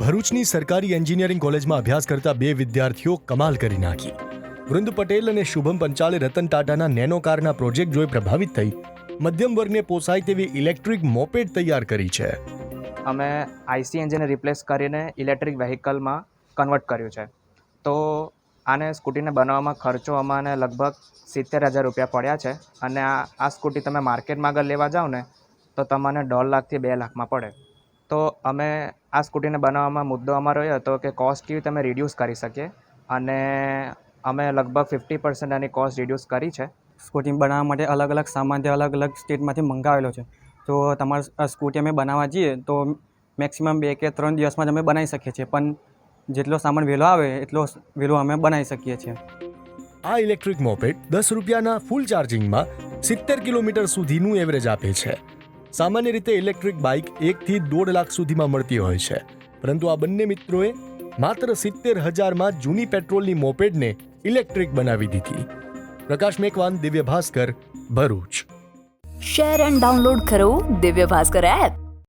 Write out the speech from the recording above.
ભરૂચની સરકારી એન્જિનિયરિંગ કોલેજમાં અભ્યાસ કરતા બે વિદ્યાર્થીઓ કમાલ કરી નાખી. વૃંદ પટેલ અને શુભમ પંચાલે રતન ટાટાના નેનો કારના પ્રોજેક્ટ જોઈ પ્રભાવિત થઈ. મધ્યમ વર્ગને પોસાય તેવી ઇલેક્ટ્રિક મોપેડ તૈયાર કરી છે. અમે આઈસી એન્જિનને રિપ્લેસ કરીને ઇલેક્ટ્રિક વ્હીકલમાં કન્વર્ટ કર્યું છે. તો આને સ્કૂટીને બનાવવામાં ખર્ચો અમાને લગભગ સિત્તેર હજાર રૂપિયા પડ્યા છે. અને આ આ સ્કૂટી તમે માર્કેટમાં આગળ લેવા જાઓ ને, તો તમને દોઢ લાખથી બે લાખમાં પડે. તો અમે આ સ્કૂટીને બનાવવામાં મુદ્દો અમારો એ હતો કે કોસ્ટ કેવી તમે રિડ્યુસ કરી શકીએ અને અમે લગભગ ફિફ્ટી પર્સન્ટ આની કોસ્ટ રિડ્યુસ કરી છે. સ્કૂટી બનાવવા માટે અલગ અલગ સામાનથી અલગ અલગ સ્ટેટમાંથી મંગાવેલો છે. તો તમારે સ્કૂટી અમે બનાવવા જઈએ તો મેક્સિમમ બે કે ત્રણ દિવસમાં જ અમે બનાવી શકીએ છીએ. પણ જેટલો સામાન વહેલો આવે એટલો વહેલો અમે બનાવી શકીએ છીએ. આ ઇલેક્ટ્રિક મોપેટ દસ રૂપિયાના ફૂલ ચાર્જિંગમાં સિત્તેર કિલોમીટર સુધીનું એવરેજ આપે છે. સામાન્ય રીતે ઇલેક્ટ્રિક બાઇક એકથી દોઢ લાખ સુધીમાં મળતી હોય છે. પરંતુ આ બંને મિત્રોએ માત્ર સિત્તેર હજારમાં જૂની પેટ્રોલની મોપેડને ઇલેક્ટ્રિક બનાવી દીધી. Prakash Makwan, Divya Bhaskar, Bharuch. Share and download કરો દિવ્ય ભાસ્કર એપ